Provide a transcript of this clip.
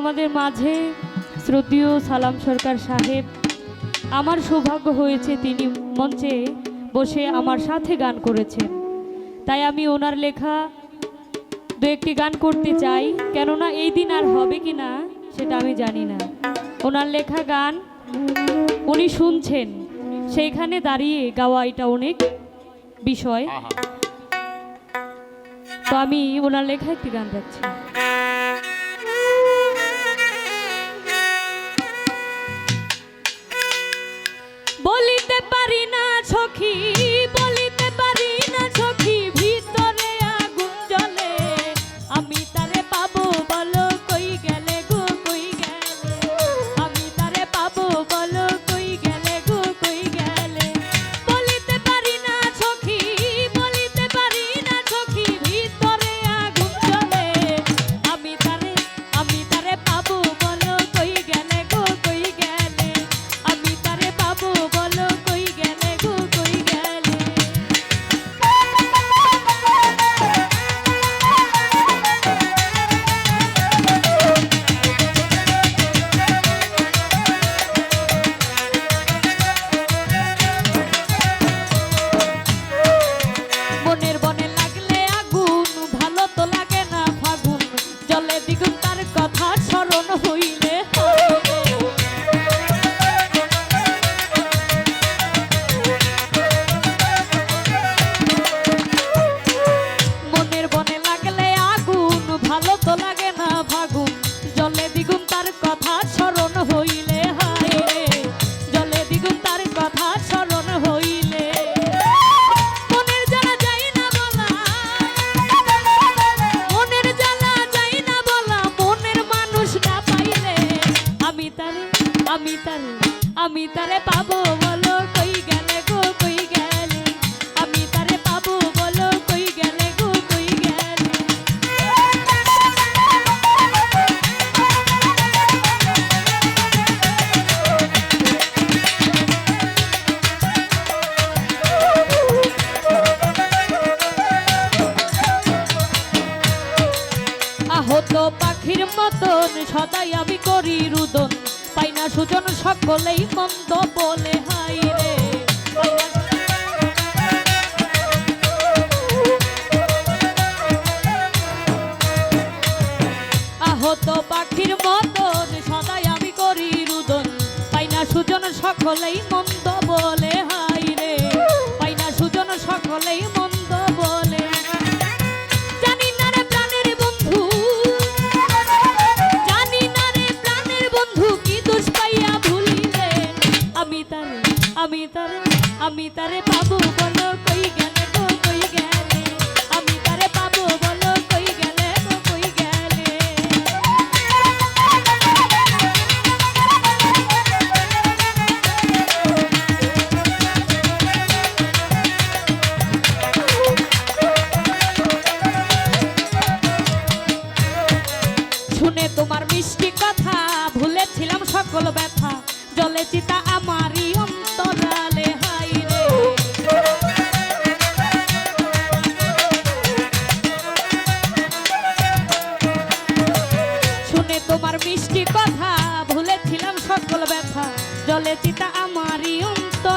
আমাদের মাঝে শ্রদ্ধীয় সালাম সরকার সাহেব আমার সৌভাগ্য হয়েছে তিনি মঞ্চে বসে আমার সাথে গান করেছেন। তাই আমি ওনার লেখা দু একটি গান করতে চাই কেননা এই দিন আর হবে কি না সেটা আমি জানি না। ওনার লেখা গান উনি শুনছেন সেইখানে দাঁড়িয়ে গাওয়া এটা অনেক বিষয়। তো আমি ওনার লেখা একটি গান গাচ্ছি। হইলে। আহত পাখির মতন সদাই আমি করি রুদন। পাই না সুজন সকলেই মন্দ বলে হাই রে। আহত পাখির মতন সদাই আমি করি রুদন। পাই না সুজন সকলেই মন্দ বলে হাই দোষ পাইয়া ভুলিলে, আমি তারে আমি তারে আমি তারে পাবো বলো কই গেলে গো, কই গেলে? আমি তারে পাবো বলো কই গেলে গো, কই গেলে? শুনে তোমার মিষ্টি কথা ভুলেছিলাম সকল ব্যথা, জলে চিতা আমারই অন্তরালে হাই শুনে তোমার মিষ্টি কথা, ভুলেছিলাম সকল ব্যথা, জলে চিতা আমারই অন্তরালে